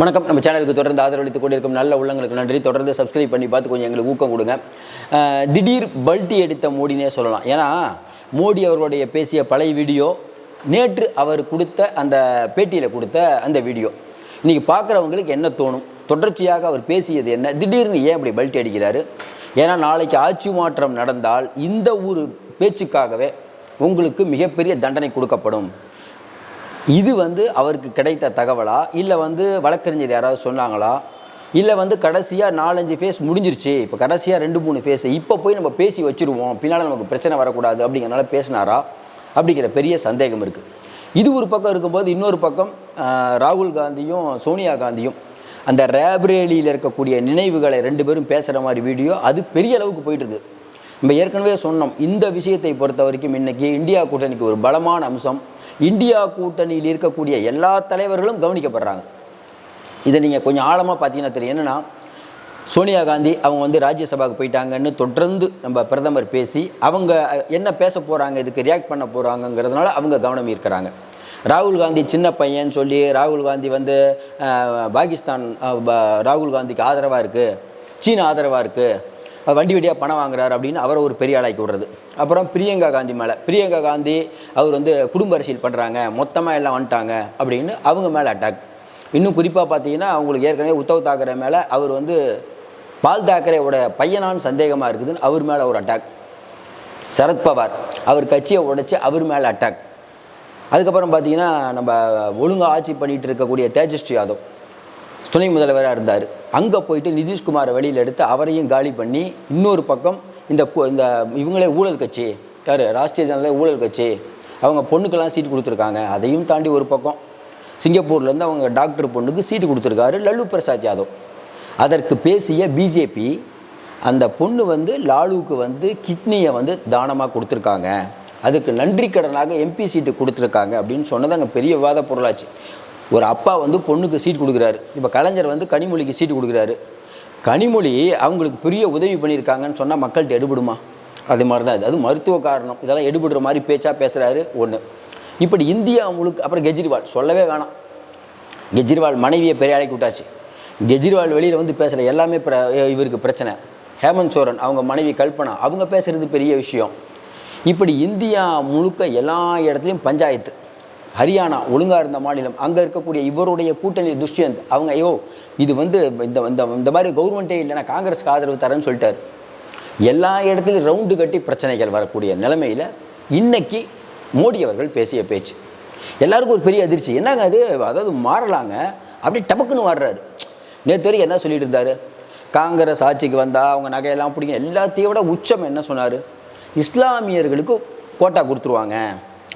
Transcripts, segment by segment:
வணக்கம். நம்ம சேனலுக்கு தொடர்ந்து ஆதரவளித்துக் கொண்டிருக்கும் நல்ல உள்ளங்களுக்கு நன்றி. தொடர்ந்து சப்ஸ்கிரைப் பண்ணி பார்த்து கொஞ்சம் எங்களுக்கு ஊக்கம் கொடுங்க. திடீர் பல்ட்டி அடித்த மோடினே சொல்லலாம். ஏன்னா மோடி அவர்களுடைய பேசிய பழைய வீடியோ நேற்று அவர் கொடுத்த அந்த பேட்டியில் கொடுத்த அந்த வீடியோ இன்றைக்கி பார்க்குறவங்களுக்கு என்ன தோணும்? தொடர்ச்சியாக அவர் பேசியது என்ன? திடீர்னு ஏன் அப்படி பல்ட்டி அடிக்கிறாரு? ஏன்னா நாளைக்கு ஆட்சி மாற்றம் நடந்தால் இந்த ஒரு பேச்சுக்காகவே உங்களுக்கு மிகப்பெரிய தண்டனை கொடுக்கப்படும். இது வந்து அவருக்கு கிடைத்த தகவலா? இல்லை வந்து வழக்கறிஞர் யாராவது சொன்னாங்களா? இல்லை வந்து கடைசியாக நாலஞ்சு ஃபேஸ் முடிஞ்சிருச்சு. இப்போ கடைசியாக ரெண்டு மூணு ஃபேஸ் இப்போ போய் நம்ம பேசி வச்சுருவோம். பின்னால் நமக்கு பிரச்சனை வரக்கூடாது அப்படிங்கிறனால பேசினாரா? அப்படிங்கிற பெரிய சந்தேகம் இருக்குது இது ஒரு பக்கம் இருக்கும்போது இன்னொரு பக்கம் ராகுல் காந்தியும் சோனியா காந்தியும் அந்த ரேப்ரேலியில் இருக்கக்கூடிய நினைவுகளை ரெண்டு பேரும் பேசுகிற மாதிரி வீடியோ அது பெரிய அளவுக்கு போயிட்டுருக்கு நம்ம ஏற்கனவே சொன்னோம் இந்த விஷயத்தை பொறுத்த வரைக்கும் இன்னைக்கு இந்தியா கூட்டணிக்கு ஒரு பலமான அம்சம். இந்தியா கூட்டணியில் இருக்கக்கூடிய எல்லா தலைவர்களும் கவனிக்கப்படுறாங்க. இதை நீங்கள் கொஞ்சம் ஆழமாக பார்த்தீங்கன்னா தெரியும். என்னென்னா சோனியா காந்தி அவங்க வந்து ராஜ்யசபாவுக்கு போயிட்டாங்கன்னு தொடர்ந்து நம்ம பிரதமர் பேசி அவங்க என்ன பேச போகிறாங்க இதுக்கு ரியாக்ட் பண்ண போகிறாங்கங்கிறதுனால அவங்க கவனம் ஈர்க்கிறாங்க. ராகுல் காந்தி சின்ன பையன் சொல்லி ராகுல் காந்தி வந்து பாகிஸ்தான் ராகுல் காந்திக்கு ஆதரவாக இருக்குது சீனா ஆதரவாக இருக்குது வண்டி வண்டியாக பணம் வாங்குறாரு அப்படின்னு அவரை ஒரு பெரிய ஆளாக்கி விடுறது. அப்புறம் பிரியங்கா காந்தி மேலே. பிரியங்கா காந்தி அவர் வந்து குடும்ப அரசியல் பண்ணுறாங்க மொத்தமாக எல்லாம் வந்துட்டாங்க அப்படின்னு அவங்க மேலே அட்டாக் இன்னும் குறிப்பாக பார்த்தீங்கன்னா அவங்களுக்கு ஏற்கனவே உத்தவ் தாக்கரே மேலே அவர் வந்து பால் தாக்கரேவோட பையனான்னு சந்தேகமாக இருக்குதுன்னு அவர் மேலே ஒரு அட்டாக் சரத்பவார் அவர் கட்சியை உடைச்சி அவர் மேலே அட்டாக் அதுக்கப்புறம் பார்த்தீங்கன்னா நம்ம ஒழுங்காக ஆட்சி பண்ணிகிட்டு இருக்கக்கூடிய தேஜஸ்வி யாதவ். துணை முதல்வராக இருந்தார். அங்கே போயிட்டு நிதிஷ்குமாரை வெளியில் எடுத்து அவரையும் காலி பண்ணி இன்னொரு பக்கம் இந்த இந்த இவங்களே ஊழல் கட்சி யார்? ராஷ்ட்ரிய ஜனதா ஊழல் கட்சி. அவங்க பொண்ணுக்கெல்லாம் சீட்டு கொடுத்துருக்காங்க. அதையும் தாண்டி ஒரு பக்கம் சிங்கப்பூர்லேருந்து அவங்க டாக்டர் பொண்ணுக்கு சீட்டு கொடுத்துருக்காரு லல்லு பிரசாத் யாதவ். அதற்கு பேசிய பிஜேபி அந்த பொண்ணு வந்து லாலுவுக்கு வந்து கிட்னியை வந்து தானமாக கொடுத்துருக்காங்க. அதுக்கு நன்றி கடனாக எம்பி சீட்டு கொடுத்துருக்காங்க அப்படின்னு சொன்னது அங்கே பெரிய விவாத பொருளாச்சு. ஒரு அப்பா வந்து பொண்ணுக்கு சீட் கொடுக்குறாரு. இப்போ கலைஞர் வந்து கனிமொழிக்கு சீட்டு கொடுக்குறாரு. கனிமொழி அவங்களுக்கு பெரிய உதவி பண்ணியிருக்காங்கன்னு சொன்னால் மக்கள்கிட்ட எடுபடுமா? அது மாதிரி தான் இது. அது மருத்துவ காரணம். இதெல்லாம் எடுபடுற மாதிரி பேச்சா பேசுகிறாரு ஒன்று இப்படி இந்தியா முழுக்க அப்புறம் கெஜ்ரிவால். சொல்லவே வேணாம். கெஜ்ரிவால் மனைவியை பெரிய ஆளைக்கு விட்டாச்சு. கெஜ்ரிவால் வெளியில் வந்து பேசுகிற எல்லாமே பிர இவருக்கு பிரச்சனை. ஹேமந்த் சோரன் அவங்க மனைவி கல்பனா அவங்க பேசுகிறது பெரிய விஷயம். இப்படி இந்தியா முழுக்க எல்லா இடத்துலையும் பஞ்சாயத்து. ஹரியானா ஒழுங்காக இருந்த மாநிலம் அங்கே இருக்கக்கூடிய இவருடைய கூட்டணி துஷ்யந்த். அவங்க ஐயோ இது வந்து இந்த இந்த இந்த மாதிரி கவர்மெண்ட்டே இல்லைன்னா காங்கிரஸ்க்கு ஆதரவு தரேன்னு சொல்லிட்டார். எல்லா இடத்துலையும் ரவுண்டு கட்டி பிரச்சனைகள் வரக்கூடிய நிலைமையில் இன்னைக்கு மோடி அவர்கள் பேசிய பேச்சு. எல்லாருக்கும் ஒரு பெரிய அதிர்ச்சி. என்னங்க அது? அதாவது மாறலாங்க. அப்படி டபக்குன்னு மாறுறாரு. நேற்று என்ன சொல்லிட்டு இருந்தாரு? காங்கிரஸ் ஆட்சிக்கு வந்தால் அவங்க நகையெல்லாம் பிடிங்க. எல்லாத்தையும் விட உச்சம் என்ன சொன்னார்? இஸ்லாமியர்களுக்கு கோட்டா கொடுத்துருவாங்க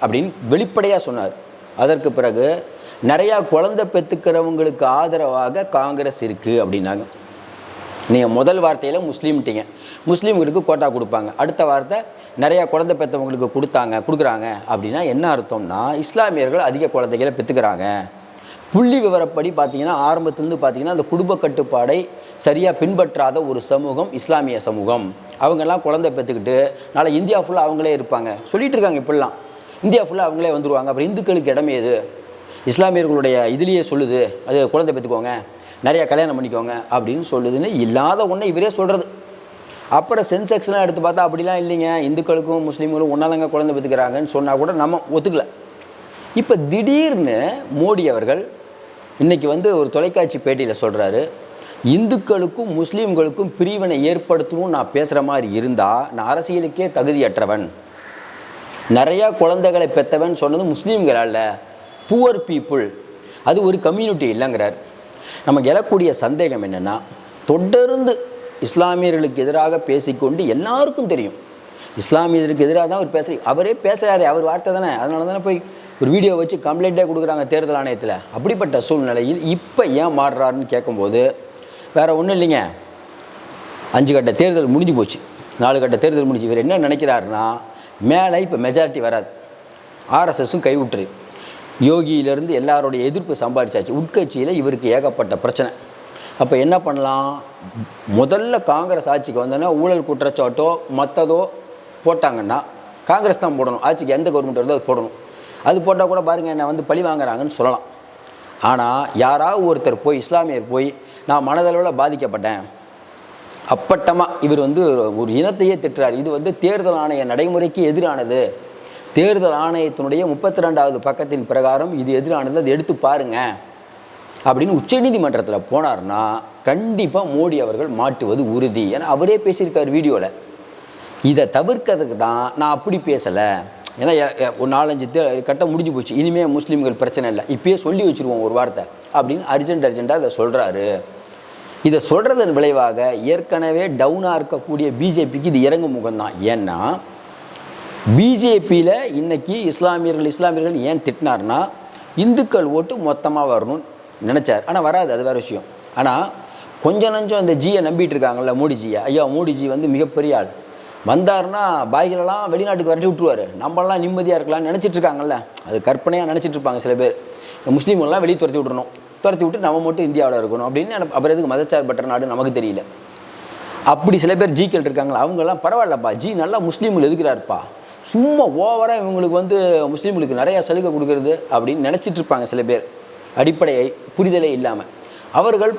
அப்படின்னு வெளிப்படையாக சொன்னார். அதற்கு பிறகு நிறையா குழந்தை பெற்றுக்கிறவங்களுக்கு ஆதரவாக காங்கிரஸ் இருக்குது அப்படின்னாங்க. நீங்கள் முதல் வார்த்தையில் முஸ்லீம்ட்டீங்க. முஸ்லீம்களுக்கு கோட்டா கொடுப்பாங்க. அடுத்த வார்த்தை நிறையா குழந்தை பெற்றவங்களுக்கு கொடுத்தாங்க கொடுக்குறாங்க அப்படின்னா என்ன அர்த்தம்னா இஸ்லாமியர்கள் அதிக குழந்தைகளை பெற்றுக்கிறாங்க புள்ளி விவரப்படி பார்த்தீங்கன்னா ஆரம்பத்துலேருந்து பார்த்தீங்கன்னா அந்த குடும்ப கட்டுப்பாடை சரியாக பின்பற்றாத ஒரு சமூகம் இஸ்லாமிய சமூகம். அவங்கெல்லாம் குழந்தை பெற்றுக்கிட்டு நாளை இந்தியா ஃபுல்லாக அவங்களே இருப்பாங்க. சொல்லிகிட்டு இருக்காங்க இப்படிலாம். இந்தியா ஃபுல்லாக அவங்களே வந்துடுவாங்க அப்புறம் இந்துக்களுக்கு இடமே எது? இஸ்லாமியர்களுடைய இதுலேயே சொல்லுது. அது குழந்தை பெற்றுக்கோங்க நிறையா கல்யாணம் பண்ணிக்கோங்க அப்படின்னு சொல்லுதுன்னு இல்லாத ஒன்றை இவரே சொல்கிறது அப்புறம் சென்செக்ஸ்லாம் எடுத்து பார்த்தா அப்படிலாம் இல்லைங்க. இந்துக்களுக்கும் முஸ்லீம்களும் ஒன்றாதாங்க குழந்தை பெற்றுக்கிறாங்கன்னு சொன்னால் கூட நம்ம ஒத்துக்கல. இப்போ திடீர்னு மோடி அவர்கள் இன்றைக்கி வந்து ஒரு தொலைக்காட்சி பேட்டியில் சொல்கிறாரு இந்துக்களுக்கும் முஸ்லீம்களுக்கும் பிரிவினை ஏற்படுத்தணும்னு நான் பேசுகிற மாதிரி இருந்தால் நான் அரசியலுக்கே தகுதியற்றவன். நிறையா குழந்தைகளை பெற்றவன் சொன்னது முஸ்லீம்கள் அல்ல புவர் பீப்புள் அது ஒரு கம்யூனிட்டி இல்லைங்கிறார். நமக்கு எழக்கூடிய சந்தேகம் என்னென்னா தொடர்ந்து இஸ்லாமியர்களுக்கு எதிராக பேசிக்கொண்டு எல்லாருக்கும் தெரியும். இஸ்லாமியர்களுக்கு எதிராக தான் அவர் பேச அவரே பேசுகிறாரு அவர் வார்த்தை தானே. அதனால தானே போய் ஒரு வீடியோ வச்சு கம்ப்ளைண்ட்டே கொடுக்குறாங்க தேர்தல் ஆணையத்தில். அப்படிப்பட்ட சூழ்நிலையில் இப்போ ஏன் மாறுறாருன்னு கேட்கும்போது வேறு ஒன்றும் இல்லைங்க. அஞ்சு கட்ட தேர்தல் முடிஞ்சு போச்சு. நாலு கட்ட தேர்தல் முடிஞ்சு இவர் என்ன நினைக்கிறாருன்னா மேலே இப்போ மெஜாரிட்டி வராது. ஆர்எஸ்எஸும் கைவிட்டுரு. யோகியிலேருந்து எல்லாருடைய எதிர்ப்பு சம்பாதிச்சாச்சு உட்கட்சியில் இவருக்கு ஏகப்பட்ட பிரச்சனை. அப்போ என்ன பண்ணலாம்? முதல்ல காங்கிரஸ் ஆட்சிக்கு வந்தோன்னா ஊழல் குற்றச்சாட்டோ மற்றதோ போட்டாங்கன்னா காங்கிரஸ் தான் போடணும். ஆட்சிக்கு எந்த கவர்மெண்ட் வருதோ அது போடணும். அது போட்டால் கூட பாருங்கள் என்ன வந்து பழி வாங்குறாங்கன்னு சொல்லலாம். ஆனால் யாராவது ஒருத்தர் போய் இஸ்லாமியர் போய் நான் மனதளவில் பாதிக்கப்பட்டேன். அப்பட்டமாக இவர் வந்து ஒரு இனத்தையே திட்டுறார். இது வந்து தேர்தல் ஆணைய நடைமுறைக்கு எதிரானது. தேர்தல் ஆணையத்தினுடைய முப்பத்தி ரெண்டாவது பக்கத்தின் பிரகாரம் இது எதிரானது. அதை எடுத்து பாருங்க. அப்படின்னு உச்சநீதிமன்றத்தில் போனார்னா கண்டிப்பாக மோடி அவர்கள் மாட்டுவது உறுதி ஏன்னா அவரே பேசியிருக்கார் வீடியோவில் இதை தவிர்க்கிறதுக்கு தான் நான் அப்படி பேசலை. ஏன்னா ஒரு நாலஞ்சு தே கட்டம் முடிஞ்சு போச்சு. இனிமேல் முஸ்லீம்கள் பிரச்சனை இல்லை. இப்பயே சொல்லி வச்சுருவோம் ஒரு வார்த்தை அப்படின்னு அர்ஜென்ட் அர்ஜென்ட்டாக அதை சொல்கிறாரு இதை சொல்கிறதன் விளைவாக ஏற்கனவே டவுனாக இருக்கக்கூடிய பிஜேபிக்கு இது இறங்கும் முகம்தான். ஏன்னா பிஜேபியில் இன்றைக்கி இஸ்லாமியர்கள் இஸ்லாமியர்கள் ஏன் திட்டினார்னா இந்துக்கள் ஓட்டு மொத்தமாக வரணும்னு நினச்சார். ஆனால் வராது அது வேறு விஷயம். ஆனால் கொஞ்சம் நஞ்சம் இந்த ஜியை நம்பிட்டு இருக்காங்கல்ல மோடிஜியை. ஐயா மோடிஜி வந்து மிகப்பெரிய ஆள். வந்தாருன்னா பாய்களெல்லாம் வெளிநாட்டுக்கு வரட்டி விட்டுருவார். நம்மளாம் நிம்மதியாக இருக்கலாம்னு நினச்சிட்டு இருக்காங்கல்ல. அது கற்பனையாக நினச்சிட்டு இருப்பாங்க சில பேர். முஸ்லீம்கள்லாம் வெளியே துரத்தி விட்றணும் துரத்தி விட்டு நம்ம மட்டும் இந்தியாவில் இருக்கணும் அப்படின்னு அப்புறம் எதுக்கு மதச்சார்பற்ற நாடு நமக்கு தெரியல. அப்படி சில பேர் ஜிக்கள் இருக்காங்களா? அவங்கெல்லாம் பரவாயில்லப்பா ஜி நல்லா முஸ்லீம்கள் எதுக்கிறாருப்பா? சும்மா ஓவராக இவங்களுக்கு வந்து முஸ்லீம்களுக்கு நிறையா சலுகை கொடுக்கறது அப்படின்னு நினச்சிட்டு இருப்பாங்க சில பேர். அடிப்படையை புரிதலே இல்லாமல் அவர்கள்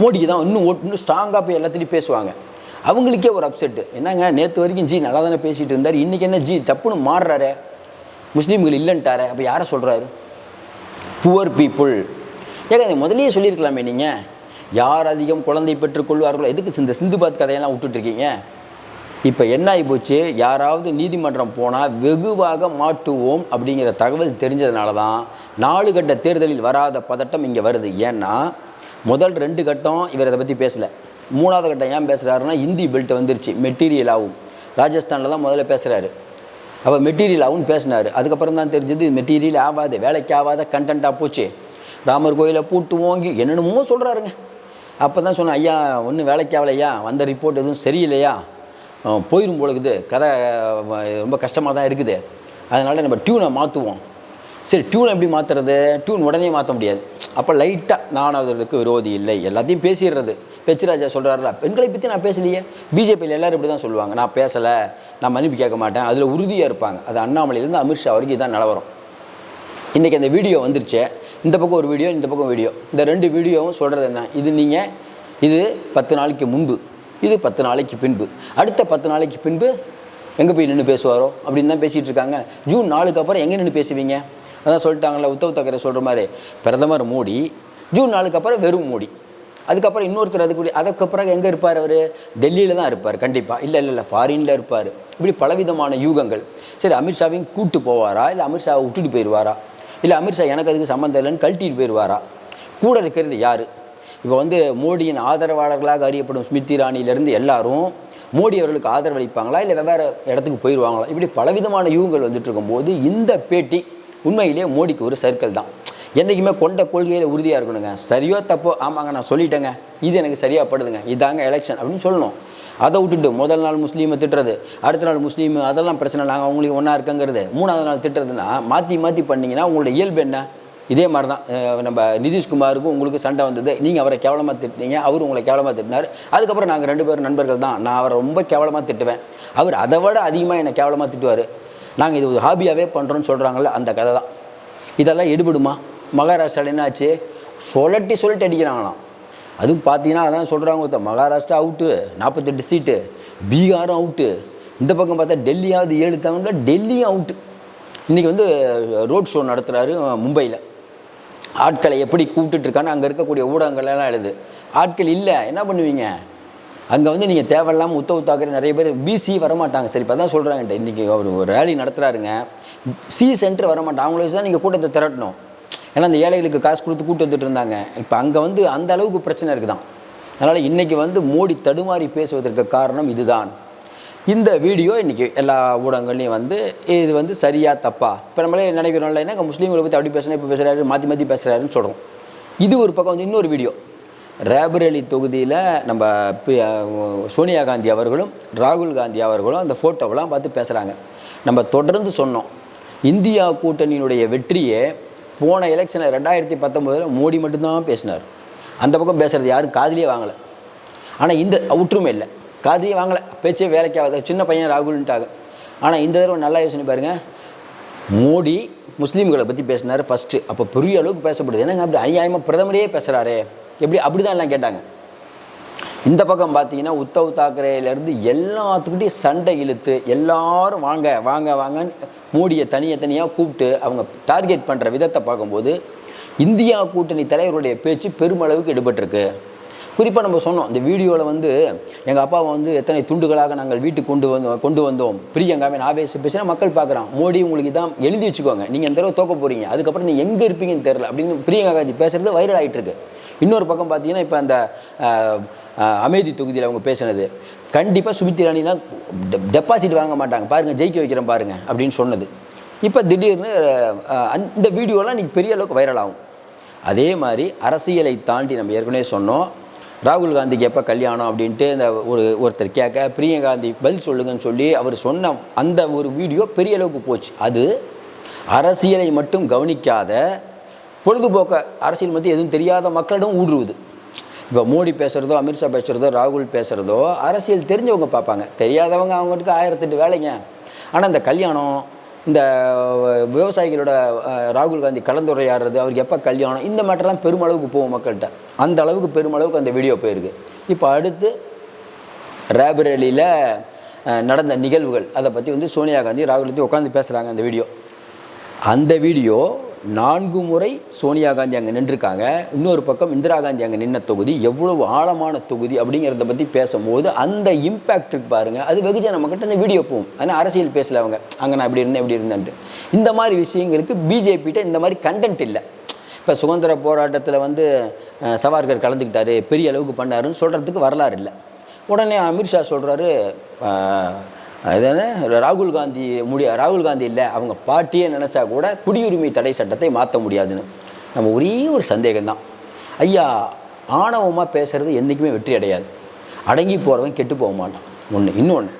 மோடிக்கு தான் இன்னும் இன்னும் ஸ்ட்ராங்காக போய் எல்லாத்துலேயும் பேசுவாங்க. அவங்களுக்கே ஒரு அப்செட்டு என்னங்க நேற்று வரைக்கும் ஜி நல்லா தானே பேசிகிட்டு இருந்தார் இன்றைக்கி என்ன ஜி தப்புன்னு மாறுறாரு? முஸ்லீம்கள் இல்லைன்ட்டாரே அப்போ யாரை சொல்கிறாரு புவர் பீப்புள் ஏங்க இதை சொல்லியிருக்கலாமே நீங்கள் யார் அதிகம் குழந்தை பெற்றுக் கொள்வார்களோ எதுக்கு இந்த சிந்து பாத் கதையெல்லாம் விட்டுட்ருக்கீங்க இப்போ என்ன ஆகி போச்சு யாராவது நீதிமன்றம் போனால் வெகுவாக மாட்டுவோம் அப்படிங்கிற தகவல் தெரிஞ்சதுனால தான் நாலு கட்ட தேர்தலில் வராத பதட்டம் இங்கே வருது. ஏன்னா முதல் ரெண்டு கட்டம் இவர் அதை பற்றி பேசலை. மூணாவது கட்டம் ஏன் பேசுகிறாருன்னா இந்தி பெல்ட் வந்துருச்சு மெட்டீரியல் ஆகும் ராஜஸ்தானில் தான் முதல்ல பேசுகிறாரு அப்போ மெட்டீரியல் ஆகும்னு பேசினார். அதுக்கப்புறம் தான் தெரிஞ்சது மெட்டீரியல் ஆகாது வேலைக்கு ஆகாத கண்டென்ட்டாக போச்சு. ராமர் கோயிலை பூட்டு ஓங்கி என்னென்னமோ சொல்கிறாருங்க அப்போ தான் சொன்னேன் ஐயா ஒன்றும் வேலைக்கு ஆகலையா வந்த ரிப்போர்ட் எதுவும் சரியில்லையா? போயிடும் போயிரும் கதை ரொம்ப கஷ்டமாக தான் இருக்குது. அதனால் நம்ம டியூனை மாற்றுவோம் சரி டியூன் எப்படி மாற்றுறது டியூன் உடனே மாற்ற முடியாது. அப்போ லைட்டாக நான் அவர்களுக்கு விரோதி இல்லை. எல்லாத்தையும் பேசிடுறது. பெச்சிராஜா சொல்கிறாருல பெண்களை பற்றி நான் பேசலையே. பிஜேபியில் எல்லோரும் இப்படி தான் சொல்லுவாங்க. நான் பேசலை. நான் மன்னிப்பு கேட்க மாட்டேன். அதில் உறுதியாக இருப்பாங்க. அது அண்ணாமலையிலேருந்து அமித்ஷா வரைக்கும் இதான் நிலவரம். இன்றைக்கி அந்த வீடியோ வந்துருச்சு. இந்த பக்கம் ஒரு வீடியோ இந்த பக்கம் வீடியோ இந்த ரெண்டு வீடியோவும் சொல்கிறது என்ன? இது நீங்கள் இது பத்து நாளைக்கு முன்பு. இது பத்து நாளைக்கு பின்பு. அடுத்த பத்து நாளைக்கு பின்பு எங்கே போய் நின்று பேசுவாரோ? அப்படின்னு தான் பேசிகிட்டு இருக்காங்க. ஜூன் நாலுக்கு அப்புறம் எங்கே நின்று பேசுவீங்க? அதான் சொல்லிட்டாங்கல்ல உத்தவ் தக்கரை சொல்கிற மாதிரி. பிரதமர் மோடி ஜூன் நாளுக்கு அப்புறம் வெறும் மோடி. அதுக்கப்புறம் இன்னொருத்தர் அதுக்கு அதுக்கப்புறம் எங்கே இருப்பார் அவர்? டெல்லியில் தான் இருப்பார் கண்டிப்பாக இல்லை இல்லை இல்லை ஃபாரினில் இருப்பார். இப்படி பலவிதமான யூகங்கள். சரி அமித்ஷாவையும் கூட்டு போவாரா? இல்லை அமித்ஷாவை விட்டுட்டு போயிடுவாரா இல்லை அமித்ஷா எனக்கு அதுக்கு சம்மந்தம் இல்லைன்னு கழட்டிட்டு போயிடுவாரா? கூட இருக்கிறது யார்? இப்போ வந்து மோடியின் ஆதரவாளர்களாக அறியப்படும் ஸ்மிருதி இரானியிலேருந்து எல்லாரும் மோடி அவர்களுக்கு ஆதரவளிப்பாங்களா? இல்லை வெவ்வேறு இடத்துக்கு போயிடுவாங்களா இப்படி பலவிதமான யூகங்கள் வந்துட்டு இருக்கும்போது இந்த பேட்டி உண்மையிலே மோடிக்கு ஒரு சர்க்கிள் தான். என்றைக்குமே கொண்ட கொள்கையில் உறுதியாக இருக்கணுங்க. சரியோ தப்போ? ஆமாங்க நான் சொல்லிட்டேங்க. இது எனக்கு சரியாக படுதுங்க. இதாங்க எலெக்ஷன் அப்படின்னு சொல்லணும். அதை விட்டுட்டு முதல் நாள் முஸ்லீமை திட்டுறது அடுத்த நாள் முஸ்லீம் அதெல்லாம் பிரச்சனை நாங்கள் அவங்களுக்கு ஒன்றா இருக்கங்கிறது. மூணாவது நாள் திட்டுறதுன்னா மாற்றி மாற்றி பண்ணிங்கன்னா உங்களோட இயல்பு என்ன? இதே மாதிரி தான் நம்ம நிதிஷ்குமாருக்கும் உங்களுக்கு சண்டை வந்தது. நீங்கள் அவரை கேவலமாக திட்டினீங்க. அவர் உங்களை கேவலமாக திட்டினார். அதுக்கப்புறம் நாங்கள் ரெண்டு பேரும் நண்பர்கள் தான். நான் அவரை ரொம்ப கேவலமாக திட்டுவேன். அவர் அதை விட அதிகமாக என்னை கேவலமாக திட்டுவார். நாங்கள் இது ஒரு ஹாபியாகவே பண்ணுறோன்னு சொல்கிறாங்களே அந்த கதை தான் இதெல்லாம் எடுபடுமா? மகாராஷ்டிராவில் என்னாச்சு? சொல்லட்டி சொல்லட்டி சொல்லிட்டு அடிக்கிறாங்களாம். அதுவும் பார்த்தீங்கன்னா அதான் சொல்கிறாங்க ஒருத்தர் மகாராஷ்டிரா அவுட்டு நாற்பத்தெட்டு சீட்டு பீகாரும் அவுட்டு இந்த பக்கம் பார்த்தா டெல்லியாவது ஏழு தமிழில் டெல்லியும் அவுட்டு இன்றைக்கி வந்து ரோட் ஷோ நடத்துகிறாரு மும்பையில். ஆட்களை எப்படி கூப்பிட்டுட்ருக்கான்னு அங்கே இருக்கக்கூடிய ஊடகங்கள் எல்லாம் எழுது. ஆட்கள் இல்லை என்ன பண்ணுவீங்க? அங்கே வந்து நீங்கள் தேவையில்லாமல் உத்தவ் தாக்கரே நிறைய பேர் பிசி வரமாட்டாங்க. சரி இப்போ தான் சொல்கிறாங்க இன்றைக்கி அவர் ஒரு ரேலி நடத்துகிறாருங்க சி சென்டர் வரமாட்டாங்க. அவங்கள வச்சு தான் நீங்கள் கூட்டத்தை திரட்டணும். ஏன்னா அந்த ஏழைகளுக்கு காசு கொடுத்து கூட்டு வந்துட்டு இருந்தாங்க. இப்போ அங்கே வந்து அந்த அளவுக்கு பிரச்சனை இருக்குதான். அதனால் இன்றைக்கி வந்து மோடி தடுமாறி பேசுவதற்கு காரணம் இதுதான். இந்த வீடியோ இன்றைக்கி எல்லா ஊடகங்கள்லையும் வந்து இது வந்து சரியா தப்பா? இப்போ நம்மளே நினைக்கிறோம்ல என்ன முஸ்லீம்களை பற்றி அப்படி பேசுனா இப்போ பேசுகிறாரு மாற்றி மாற்றி பேசுகிறாருன்னு சொல்கிறோம் இது ஒரு பக்கம் வந்து இன்னொரு வீடியோ. ரேபரேலி தொகுதியில் நம்ம சோனியா காந்தி அவர்களும் ராகுல் காந்தி அவர்களும் அந்த ஃபோட்டோவெலாம் பார்த்து பேசுகிறாங்க நம்ம தொடர்ந்து சொன்னோம். இந்தியா கூட்டணியினுடைய வெற்றியை போன எலெக்ஷனில் ரெண்டாயிரத்தி பத்தொம்போதில் மோடி மட்டும்தான் பேசினார். அந்த பக்கம் பேசுகிறது யாரும் காதிலேயே வாங்கலை. ஆனால் இந்த ஒற்றுமை இல்லை. காதையே வாங்கலை. பேச்சே வேலைக்கு ஆகாது. சின்ன பையன் ராகுல்ன்ட்டாங்க. ஆனால் இந்த தடவை நல்லா யோசனை பாருங்கள் மோடி முஸ்லீம்களை பற்றி பேசினார் ஃபஸ்ட்டு அப்போ பெரிய அளவுக்கு பேசப்படுது. என்னங்க அப்படி அநியாயமாக பிரதமரே பேசுகிறாரே எப்படி அப்படி தான் எல்லாம் கேட்டாங்க. இந்த பக்கம் பார்த்தீங்கன்னா உத்தவ் தாக்கரேலேருந்து எல்லாத்துக்கிட்டையும் சண்டை இழுத்து எல்லாரும் வாங்க வாங்க வாங்கன்னு மோடியை தனியாக தனியாக கூப்பிட்டு அவங்க டார்கெட் பண்ணுற விதத்தை பார்க்கும்போது இந்தியா கூட்டணி தலைவருடைய பேச்சு பெருமளவுக்கு எடுபட்டிருக்கு. குறிப்பாக நம்ம சொன்னோம் இந்த வீடியோவில் வந்து எங்கள் அப்பாவை வந்து எத்தனை துண்டுகளாக நாங்கள் வீட்டுக்கு கொண்டு வந்தோம் கொண்டு வந்தோம். பிரியங்காவின் ஆவேச பேசினா மக்கள் பார்க்குறான். மோடி உங்களுக்கு தான் எழுதி வச்சுக்கோங்க. நீங்கள் இந்த தடவை தோக்க போகிறீங்க அதுக்கப்புறம் நீங்கள் எங்கே இருப்பீங்கன்னு தெரில அப்படின்னு பிரியங்கா காந்தி பேசுகிறது வைரல் ஆகிட்டு இருக்கு. இன்னொரு பக்கம் பார்த்தீங்கன்னா இப்போ அந்த அமைதி அமேதி தொகுதியில் அவங்க பேசினது. கண்டிப்பாக சுமித் ராணிலாம் டெபாசிட் வாங்க மாட்டாங்க. பாருங்கள் ஜெயிக்க வைக்கிறேன் பாருங்கள் அப்படின்னு சொன்னது. இப்போ திடீர்னு அந்த- இந்த வீடியோலாம் இன்றைக்கி பெரிய அளவுக்கு வைரல் ஆகும். அதே மாதிரி அரசியலை தாண்டி நம்ம ஏற்கனவே சொன்னோம். ராகுல் காந்திக்கு எப்போ கல்யாணம் அப்படின்ட்டு இந்த ஒரு ஒருத்தர் கேட்க பிரியங்கா காந்தி பதில் சொல்லுங்கன்னு சொல்லி அவர் சொன்ன அந்த ஒரு வீடியோ பெரிய அளவுக்கு போச்சு. அது அரசியலை மட்டும் கவனிக்காத பொழுதுபோக்க அரசியல் பற்றி எதுவும் தெரியாத மக்களிடம் ஊடுருவுது. இப்போ மோடி பேசுகிறதோ அமித்ஷா பேசுகிறதோ ராகுல் பேசுகிறதோ அரசியல் தெரிஞ்சவங்க பார்ப்பாங்க. தெரியாதவங்க அவங்களுக்கு ஆயிரத்தெட்டு வேலைங்க. ஆனால் இந்த கல்யாணம் இந்த விவசாயிகளோட ராகுல் காந்தி கலந்துரையாடுறது அவருக்கு எப்போ கல்யாணம் இந்த மாட்டெல்லாம் பெருமளவுக்கு போகும் மக்கள்கிட்ட. அந்த அளவுக்கு பெருமளவுக்கு அந்த வீடியோ போயிருக்கு. இப்போ அடுத்து ரேபரேலியில் நடந்த நிகழ்வுகள் அதை பற்றி வந்து சோனியா காந்தி ராகுல் காந்தி உட்காந்து பேசுகிறாங்க அந்த வீடியோ அந்த வீடியோ நான்கு முறை சோனியா காந்தி அங்கே நின்றுருக்காங்க. இன்னொரு பக்கம் இந்திரா காந்தி அங்கே நின்ன தொகுதி எவ்வளவு ஆழமான தொகுதி அப்படிங்கிறத பற்றி பேசும்போது அந்த இம்பேக்ட் பாருங்கள் அது வெகுஜன நம்மக்கிட்ட இந்த வீடியோ போகும். ஆனால் அரசியல் பேசல அவங்க. அங்கே நான் இப்படி இருந்தேன் இப்படி இருந்தேன்ட்டு. இந்த மாதிரி விஷயங்களுக்கு பிஜேபிகிட்ட இந்த மாதிரி கண்டென்ட் இல்லை. இப்போ சுதந்திர போராட்டத்தில் வந்து சவார்கர் கலந்துக்கிட்டாரு. பெரிய அளவுக்கு பண்ணாருன்னு சொல்கிறதுக்கு வரலாறு இல்லை. உடனே அமித்ஷா சொல்கிறாரு அதுதானே? ராகுல் காந்தி முடிய ராகுல் காந்தி இல்லை அவங்க பாட்டியே நினச்சா கூட குடியுரிமை தடை சட்டத்தை மாற்ற முடியாதுன்னு. நம்ம ஒரே ஒரு சந்தேகம்தான். ஐயா ஆணவமாக பேசுகிறது என்றைக்குமே வெற்றி அடையாது. அடங்கி போகிறவன் கெட்டு போக மாட்டான். ஒன்று இன்னொன்று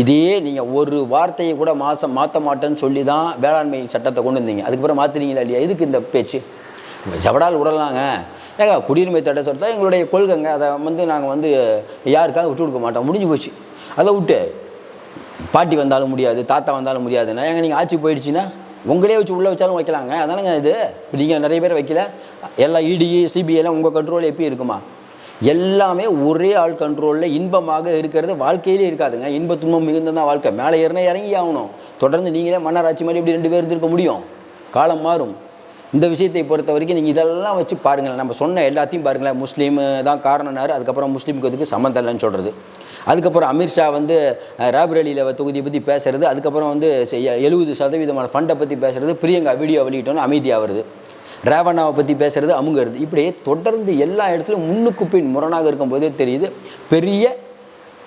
இதே நீங்கள் ஒரு வார்த்தையை கூட மாதம் மாற்ற மாட்டேன்னு சொல்லி தான் வேளாண்மை சட்டத்தை கொண்டு வந்தீங்க. அதுக்கப்புறம் மாற்றுறீங்களா இல்லையா? எதுக்கு இந்த பேச்சு? ஜவடால் விடலாங்க. ஏங்க குடியுரிமை தடை சட்டம் எங்களுடைய கொள்கைங்க. அதை வந்து நாங்கள் வந்து யாருக்காக விட்டு கொடுக்க மாட்டோம். முடிஞ்சு போச்சு. அதை விட்டு பாட்டி வந்தாலும் முடியாது தாத்தா வந்தாலும் முடியாதுன்னா எங்கே நீங்கள் ஆட்சி போயிடுச்சுன்னா உங்களே வச்சு உள்ளே வச்சாலும் வைக்கலாங்க அதானங்க இது? இப்போ நீங்கள் நிறைய பேர் வைக்கல. எல்லா E இடி சிபிஐ எல்லாம் உங்கள் கண்ட்ரோல் எப்படி இருக்குமா? எல்லாமே ஒரே ஆள் கண்ட்ரோலில் இன்பமாக இருக்கிறது வாழ்க்கையிலே இருக்காதுங்க. இன்ப துன்பம் மிகுந்ததான் வாழ்க்கை. மேலே ஏறினா இறங்கி ஆகணும். தொடர்ந்து நீங்களே மன்னராட்சி மாதிரி இப்படி ரெண்டு பேர் இருந்திருக்க முடியும். காலம் மாறும். இந்த விஷயத்தை பொறுத்த வரைக்கும் நீங்கள் இதெல்லாம் வச்சு பாருங்களேன். நம்ம சொன்ன எல்லாத்தையும் பாருங்களேன். முஸ்லீம் தான் காரணம்னாரு. அதுக்கப்புறம் முஸ்லீமுக்கு அதுக்கு சம்மந்தம் இல்லைன்னு சொல்கிறது அதுக்கப்புறம் அமித்ஷா வந்து ராபரேலியில் தொகுதியை பற்றி பேசுகிறது அதுக்கப்புறம் வந்து எழுபது சதவீதமான ஃபண்டை பற்றி பேசுறது. பிரியங்கா வீடியோ வெளியிட்டோன்னு அமைதியாக வருது ரேவண்ணாவை பற்றி பேசுறது அமுங்கிறது. இப்படியே தொடர்ந்து எல்லா இடத்துலையும் முன்னுக்கு பின் முரணாக இருக்கும்போதே தெரியுது. பெரிய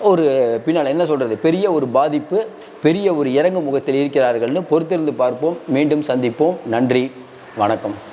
ஒரு பின்னால் என்ன சொல்கிறது பெரிய ஒரு பாதிப்பு பெரிய ஒரு இறங்கு முகத்தில் இருக்கிறார்கள்னு பொறுத்திருந்து பார்ப்போம். மீண்டும் சந்திப்போம். நன்றி. வணக்கம்.